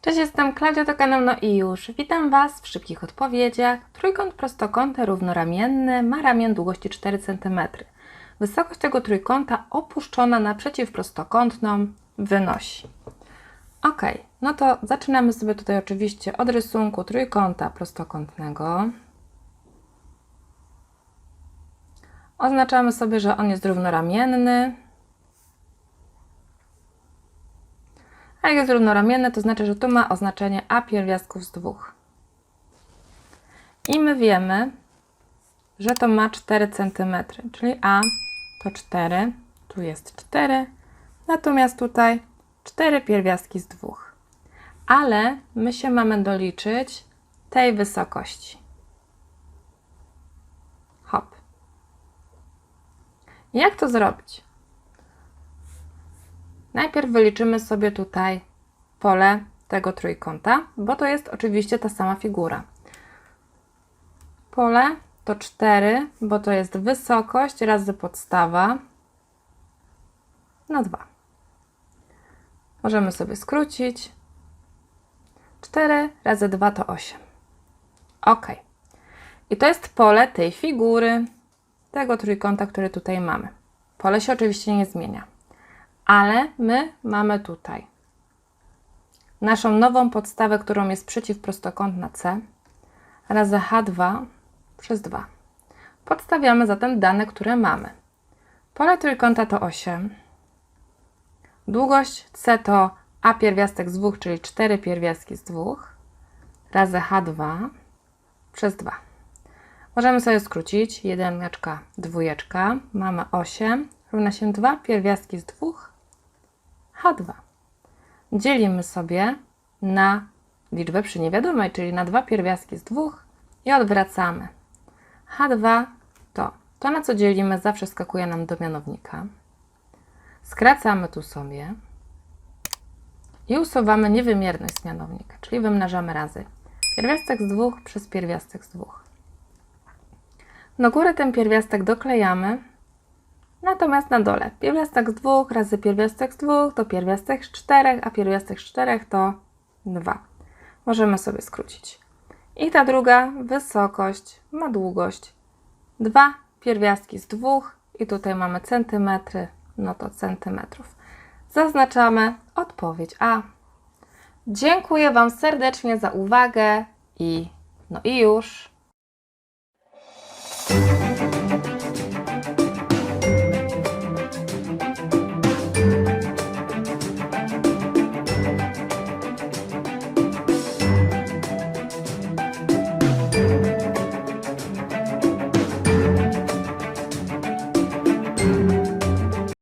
Cześć, jestem Klaudia, to kanał No i już. Witam Was w szybkich odpowiedziach. Trójkąt prostokątny równoramienny ma ramię długości 4 cm. Wysokość tego trójkąta opuszczona na przeciwprostokątną wynosi. Ok, no to zaczynamy sobie tutaj oczywiście od rysunku trójkąta prostokątnego. Oznaczamy sobie, że on jest równoramienny. A jak jest równoramienny, to znaczy, że tu ma oznaczenie a pierwiastków z dwóch. I my wiemy, że to ma 4 cm, czyli a to 4, tu jest 4, natomiast tutaj 4 pierwiastki z dwóch. Ale my się mamy doliczyć tej wysokości. Hop. Jak to zrobić? Najpierw wyliczymy sobie tutaj pole tego trójkąta, bo to jest oczywiście ta sama figura. Pole to 4, bo to jest wysokość razy podstawa na 2. Możemy sobie skrócić. 4 razy 2 to 8. Ok. I to jest pole tej figury, tego trójkąta, który tutaj mamy. Pole się oczywiście nie zmienia ale my mamy tutaj naszą nową podstawę, którą jest przeciwprostokątna C razy H2 przez 2. Podstawiamy zatem dane, które mamy. Pole trójkąta to 8. Długość C to A pierwiastek z 2, czyli 4 pierwiastki z 2 razy H2 przez 2. Możemy sobie skrócić. Jedyneczka, dwójeczka. Mamy 8 równa się 2 pierwiastki z 2 H2. Dzielimy sobie na liczbę przy niewiadomej, czyli na dwa pierwiastki z dwóch i odwracamy. H2 to to, na co dzielimy, zawsze skakuje nam do mianownika. Skracamy tu sobie i usuwamy niewymierność z mianownika, czyli wymnażamy razy pierwiastek z dwóch przez pierwiastek z dwóch. Do góry ten pierwiastek doklejamy Natomiast na dole pierwiastek z 2 razy pierwiastek z 2 to pierwiastek z 4, a pierwiastek z 4 to 2. Możemy sobie skrócić. I ta druga wysokość ma długość 2 pierwiastki z 2 i tutaj mamy centymetry, no to centymetrów. Zaznaczamy odpowiedź A. Dziękuję Wam serdecznie za uwagę i no i już.